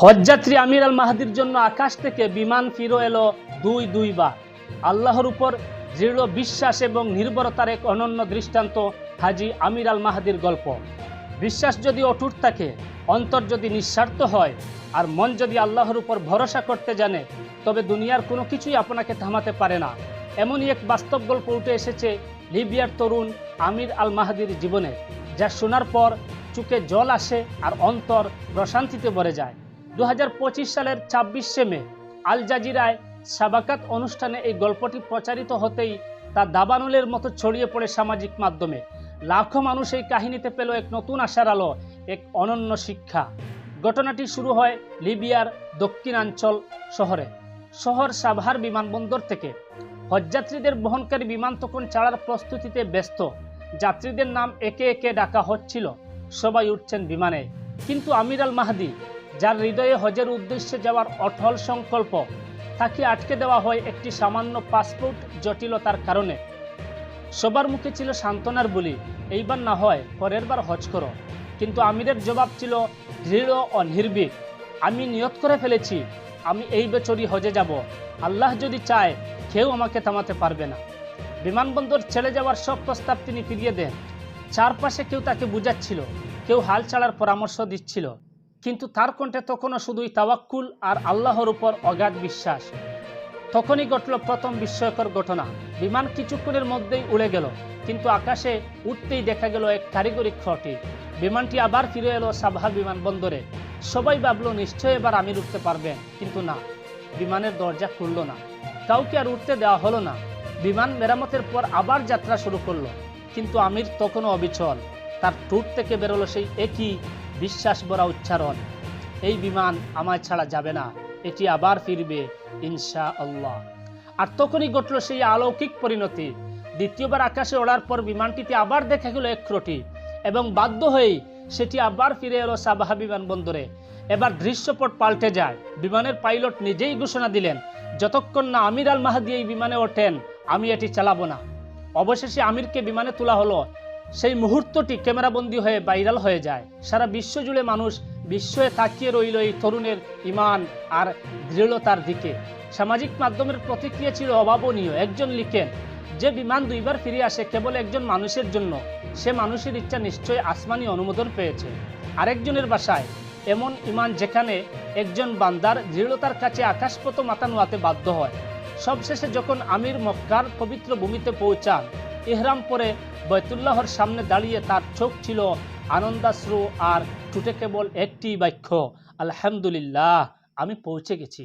হজযাত্রী আমির আল মাহাদির জন্য আকাশ থেকে বিমান ফিরো এলো দুই দুই দুইবার। আল্লাহর উপর দৃঢ় বিশ্বাস এবং নির্ভরতার এক অনন্য দৃষ্টান্ত হাজি আমির আল মাহাদির গল্প। বিশ্বাস যদি অটুট থাকে, অন্তর যদি নিঃস্বার্থ হয়, আর মন যদি আল্লাহর উপর ভরসা করতে জানে, তবে দুনিয়ার কোনো কিছুই আপনাকে থামাতে পারে না। এমনই এক বাস্তব গল্প উঠে এসেছে লিবিয়ার তরুণ আমির আল মাহাদির জীবনে, যা শোনার পর চুকে জল আসে আর অন্তর প্রশান্তিতে ভরে যায়। দু হাজার পঁচিশ সালের ছাব্বিশে মে আল জাজিরায় সাবাকাত অনুষ্ঠানে এই গল্পটি প্রচারিত হতেই তা দাবানলের মতো ছড়িয়ে পড়ে সামাজিক মাধ্যমে। লাখো মানুষ এই কাহিনীতে পেল এক নতুন আশার আলো, এক অনন্য শিক্ষা। ঘটনাটি শুরু হয় লিবিয়ার দক্ষিণাঞ্চল শহরে। শহর সাভার বিমানবন্দর থেকে। হজযাত্রীদের বহনকারী বিমান তখন ছাড়ার প্রস্তুতিতে ব্যস্ত। যাত্রীদের নাম একে একে ডাকা হচ্ছিল। সবাই উঠছেন বিমানে। কিন্তু আমির আল মাহাদি যার হৃদয়ে হজের উদ্দেশ্যে যাওয়ার অটল সংকল্প, তাকে আটকে দেওয়া হয় একটি সামান্য পাসপোর্ট জটিলতার কারণে। সবার মুখে ছিল সান্ত্বনার বলি, এইবার না হয় পরের বার হজ করো। কিন্তু আমিরের জবাব ছিল দৃঢ় ও নির্ভীক, আমি নিয়ত করে ফেলেছি, আমি এই বছরই হজে যাব। আল্লাহ যদি চায়, কেউ আমাকে থামাতে পারবে না। বিমানবন্দর ছেড়ে যাওয়ার সব প্রস্তাব তিনি ফিরিয়ে দেন। চারপাশে কেউ তাকে বুঝাচ্ছিল, কেউ হাল ছাড়ার পরামর্শ দিচ্ছিল। কিন্তু তার কণ্ঠে তখনও শুধুই তাওয়াক্কুল আর আল্লাহর উপর অগাধ বিশ্বাস। তখনই ঘটল প্রথম বিস্ময়কর ঘটনা। বিমান কিছুক্ষণের মধ্যেই উড়ে গেল, কিন্তু আকাশে উঠতেই দেখা গেল এক কারিগরি ক্ষতি। বিমানটি আবার ফিরে এলো সাভা বিমানবন্দরে। সবাই ভাবলো, নিশ্চয়ই এবার আমির উঠতে পারবেন কিন্তু না, বিমানের দরজা খুলল না। কাউকে আর উঠতে দেওয়া হলো না। বিমান মেরামতের পর আবার যাত্রা শুরু করল। কিন্তু আমির তখনও অবিচল। তার টুট থেকে বেরোলো সেই একই বিশ্বাস ভরা উচ্চারণ। এই বিমান আমায় ছাড়া যাবে না, এটি আবার ফিরবে ইনশা আল্লাহ আর তখনই ঘটল সেই অলৌকিক পরিণতি। দ্বিতীয়বার আকাশে ওড়ার পর বিমানটিতে আবার দেখা গেল এক এবং বাধ্য হয়েই সেটি আবার ফিরে এলো সাবাহা বিমানবন্দরে। এবার দৃশ্যপট পাল্টে যায়। বিমানের পাইলট নিজেই ঘোষণা দিলেন, যতক্ষণ না আমির আল মাহাদি এই বিমানে ওঠেন, আমি এটি চালাবো না। অবশেষে আমিরকে বিমানে তোলা হলো। সেই মুহূর্তটি ক্যামেরাবন্দি হয়ে ভাইরাল হয়ে যায়। সারা বিশ্ব জুড়ে মানুষ বিস্ময়ে তাকিয়ে রইল এই তরুণের ইমান আর দৃঢ়তার দিকে। সামাজিক মাধ্যমের প্রতিক্রিয়া ছিল অভাবনীয়। একজন লিখেন, যে বিমান দুইবার ফিরে আসে কেবল একজন মানুষের জন্য। সে মানুষের ইচ্ছা নিশ্চয়ই আসমানি অনুমোদন পেয়েছে। আরেকজনের বাসায়, এমন ইমান যেখানে একজন বান্দার দৃঢ়তার কাছে আকাশপত মাথা নোয়াতে বাধ্য হয়। সবশেষে যখন আমির মক্কার পবিত্র ভূমিতে পৌঁছান ইহরাম পরে বৈতুল্লাহর সামনে দাঁড়িয়ে তার চোখ ছিল আনন্দাশ্রু আর টুটে কেবল একটি বাক্য, আলহামদুলিল্লাহ, আমি পৌঁছে গেছি।